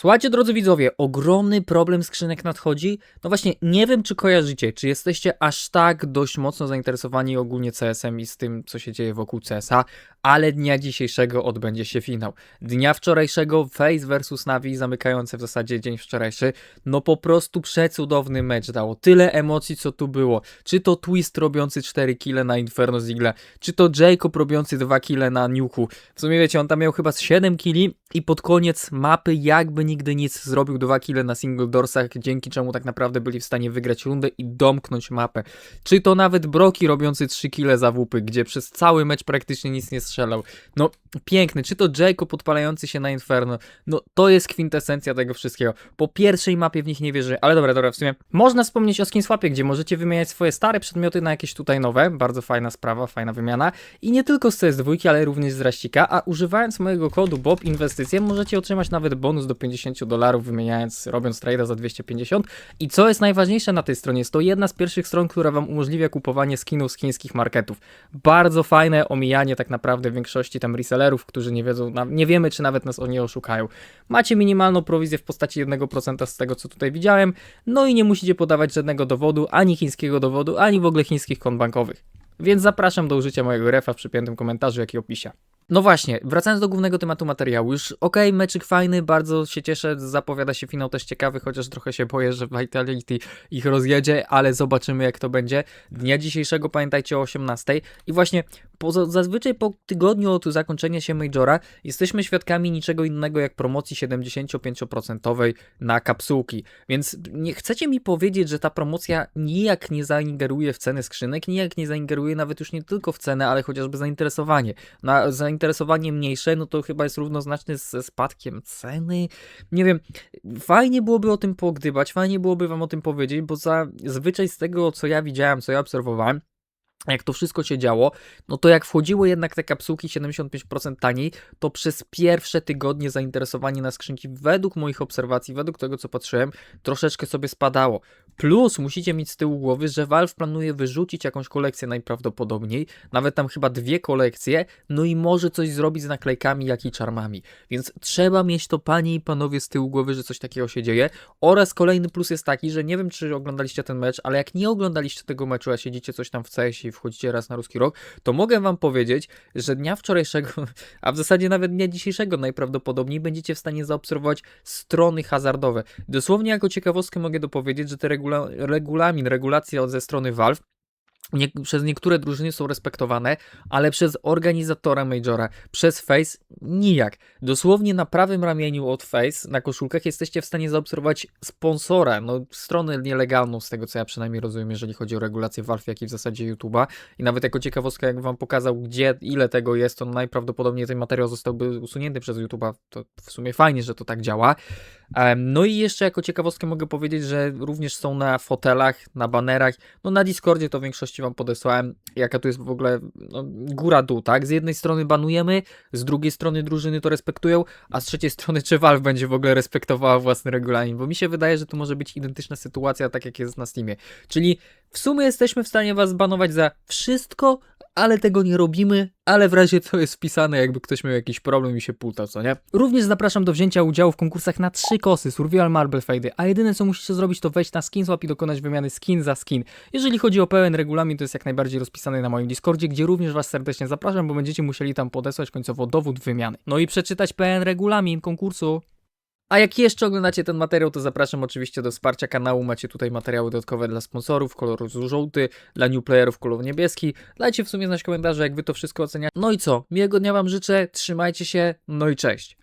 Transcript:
Słuchajcie, drodzy widzowie, ogromny problem skrzynek nadchodzi. No właśnie, nie wiem, czy kojarzycie, czy jesteście aż tak dość mocno zainteresowani ogólnie CS-em i z tym, co się dzieje wokół CS-a, ale dnia dzisiejszego odbędzie się finał. Dnia wczorajszego Face vs Navi, zamykające w zasadzie dzień wczorajszy, no po prostu przecudowny mecz dało. Tyle emocji, co tu było. Czy to Twist robiący 4 kile na Inferno Zigle, czy to Jacob robiący 2 kile na Nuku. W sumie wiecie, on tam miał chyba z 7 kili i pod koniec mapy jakby nigdy nic zrobił 2 kile na single doorsach, dzięki czemu tak naprawdę byli w stanie wygrać rundę i domknąć mapę. Czy to nawet Broki robiący 3 kile za WP, gdzie przez cały mecz praktycznie nic nie strzelał. No piękny, czy to Jacob podpalający się na Inferno. No to jest kwintesencja tego wszystkiego. Po pierwszej mapie w nich nie wierzę, ale dobra, dobra, w sumie można wspomnieć o Skinswapie, gdzie możecie wymieniać swoje stare przedmioty na jakieś tutaj nowe. Bardzo fajna sprawa, fajna wymiana. I nie tylko z CS2, ale również z Raścika, a używając mojego kodu BOB Inwestycje możecie otrzymać nawet bonus do 50 dolarów wymieniając, robiąc trade'a za 250. I co jest najważniejsze na tej stronie, jest to jedna z pierwszych stron, która wam umożliwia kupowanie skinów z chińskich marketów. Bardzo fajne omijanie tak naprawdę większości tam resellerów, którzy nie wiedzą, nie wiemy czy nawet nas o nie oszukają. Macie minimalną prowizję w postaci 1% z tego co tutaj widziałem, no i nie musicie podawać żadnego dowodu, ani chińskiego dowodu, ani w ogóle chińskich kont bankowych. Więc zapraszam do użycia mojego refa w przypiętym komentarzu, jak i opisie. No właśnie, wracając do głównego tematu materiału, już okej, meczyk fajny, bardzo się cieszę, zapowiada się finał też ciekawy, chociaż trochę się boję, że Vitality ich rozjedzie, ale zobaczymy jak to będzie. Dnia dzisiejszego pamiętajcie o 18 i właśnie po, zazwyczaj po tygodniu od zakończenia się Majora jesteśmy świadkami niczego innego jak promocji 75% na kapsułki, więc nie chcecie mi powiedzieć, że ta promocja nijak nie zaingeruje w ceny skrzynek, nijak nie zaingeruje nawet już nie tylko w cenę, ale chociażby zainteresowanie. Na zainteresowanie mniejsze, no to chyba jest równoznaczne ze spadkiem ceny. Nie wiem, fajnie byłoby o tym pogdybać, fajnie byłoby wam o tym powiedzieć, bo zazwyczaj z tego, co ja widziałem, co ja obserwowałem, jak to wszystko się działo, no to jak wchodziły jednak te kapsułki 75% taniej, to przez pierwsze tygodnie zainteresowanie na skrzynki, według moich obserwacji, według tego co patrzyłem, troszeczkę sobie spadało. Plus musicie mieć z tyłu głowy, że Valve planuje wyrzucić jakąś kolekcję najprawdopodobniej, nawet tam chyba dwie kolekcje, no i może coś zrobić z naklejkami, jak i czarmami. Więc trzeba mieć to panie i panowie z tyłu głowy, że coś takiego się dzieje. Oraz kolejny plus jest taki, że nie wiem czy oglądaliście ten mecz, ale jak nie oglądaliście tego meczu, a siedzicie coś tam w CS i wchodzicie raz na ruski rok, to mogę wam powiedzieć, że dnia wczorajszego, a w zasadzie nawet dnia dzisiejszego najprawdopodobniej będziecie w stanie zaobserwować strony hazardowe. Dosłownie jako ciekawostkę mogę dopowiedzieć, że te regula regulamin, regulacja ze strony Valve nie, przez niektóre drużyny są respektowane, ale przez organizatora Majora, przez Face nijak. Dosłownie na prawym ramieniu od Face na koszulkach jesteście w stanie zaobserwować sponsora, no stronę nielegalną z tego co ja przynajmniej rozumiem, jeżeli chodzi o regulację Valve, jak i w zasadzie YouTube'a. I nawet jako ciekawostka, jak wam pokazał, gdzie, ile tego jest, to najprawdopodobniej ten materiał zostałby usunięty przez YouTube'a. To w sumie fajnie, że to tak działa. No i jeszcze jako ciekawostkę mogę powiedzieć, że również są na fotelach, na banerach, no na Discordzie to w większości wam podesłałem, jaka tu jest w ogóle no, góra-dół, tak? Z jednej strony banujemy, z drugiej strony drużyny to respektują, a z trzeciej strony czy Valve będzie w ogóle respektowała własny regulamin, bo mi się wydaje, że tu może być identyczna sytuacja, tak jak jest na Steamie. Czyli w sumie jesteśmy w stanie was banować za wszystko, ale tego nie robimy, ale w razie to jest wpisane, jakby ktoś miał jakiś problem i się pultał, co nie? Również zapraszam do wzięcia udziału w konkursach na trzy kosy Survival Marble Fade, a jedyne co musicie zrobić to wejść na Skinswap i dokonać wymiany skin za skin. Jeżeli chodzi o pełen regulamin, to jest jak najbardziej rozpisane na moim Discordzie, gdzie również was serdecznie zapraszam, bo będziecie musieli tam podesłać końcowo dowód wymiany. No i przeczytać pełen regulamin konkursu. A jak jeszcze oglądacie ten materiał, to zapraszam oczywiście do wsparcia kanału. Macie tutaj materiały dodatkowe dla sponsorów, kolor żółty, dla new playerów kolor niebieski. Dajcie w sumie znać komentarze, jak wy to wszystko oceniacie. No i co? Miłego dnia wam życzę, trzymajcie się, no i cześć.